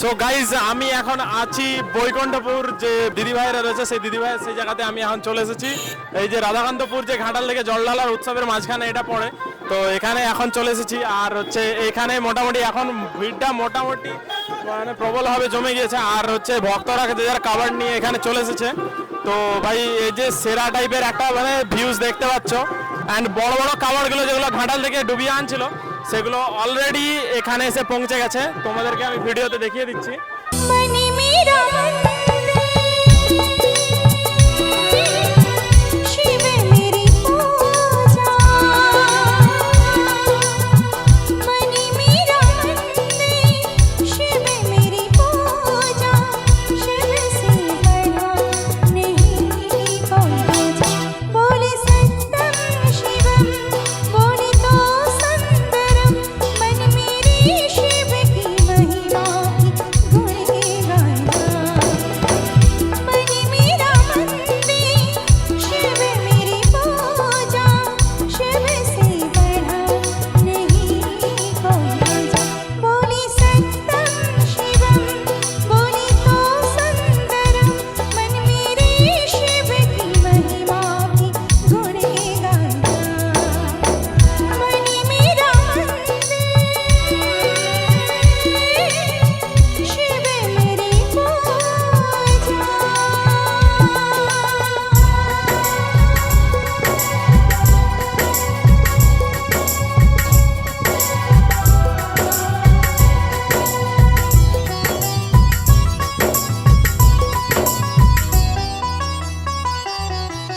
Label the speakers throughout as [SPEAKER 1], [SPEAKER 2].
[SPEAKER 1] So guys আমি এখন আছি বৈকুণ্ঠপুর যে দিদি ভাইরা রয়েছে, সেই দিদি ভাইয়ের সেই জায়গাতে আমি এখন চলে এসেছি। এই যে রাধাকান্তপুর যে ঘাটাল থেকে জল ঢালার উৎসবের মাঝখানে এটা পড়ে। তো এখানে এখন চলে এসেছি, আর হচ্ছে এখানে মোটামুটি এখন ভিড়টা মোটামুটি মানে প্রবলভাবে জমে গিয়েছে। আর হচ্ছে ভক্তরা যে যারা কাবার নিয়ে এখানে চলে এসেছে। তো ভাই, এই যে সেরা টাইপের একটা মানে ভিউজ দেখতে পাচ্ছ। অ্যান্ড বড় বড় কাবারগুলো যেগুলো ঘাটাল থেকে ডুবিয়ে আনছিল সেগুলো অলরেডি এখানে এসে পৌঁছে গেছে। তোমাদেরকে আমি ভিডিওতে দেখিয়ে দিচ্ছি।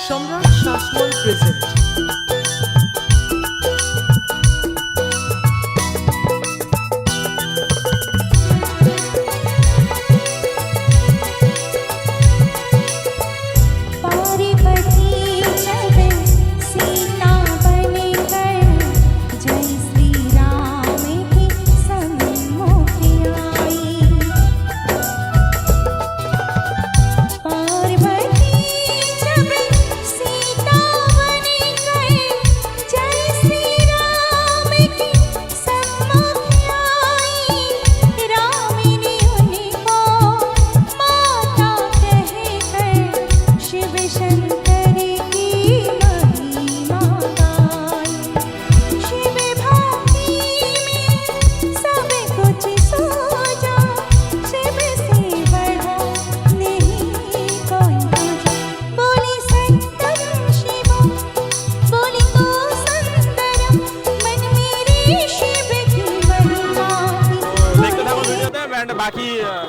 [SPEAKER 2] সম্রাট শাসমল প্রেজেন্ট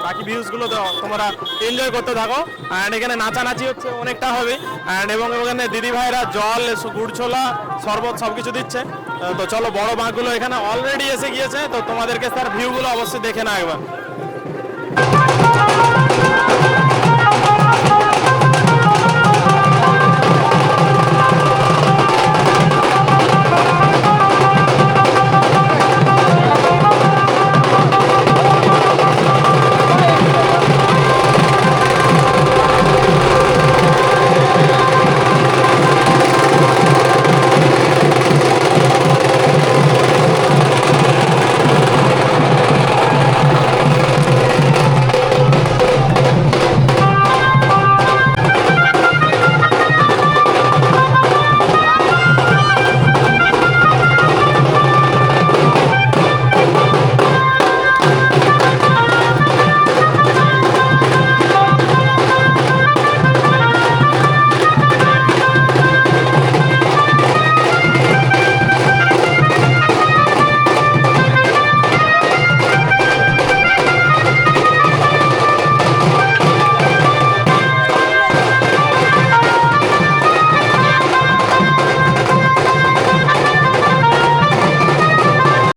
[SPEAKER 1] বাকি ভিউজগুলো তোমরা এনজয় করতে থাকো। অ্যান্ড এখানে নাচানাচি হচ্ছে, অনেকটা হবে। অ্যান্ড এবং ওখানে দিদি ভাইরা জল গুড়ছোলা শরবত সব কিছু দিচ্ছে তো চলো, বড় বাঁকগুলো এখানে অলরেডি এসে গিয়েছে। তো তোমাদেরকে তার ভিউগুলো অবশ্যই দেখে না একবার।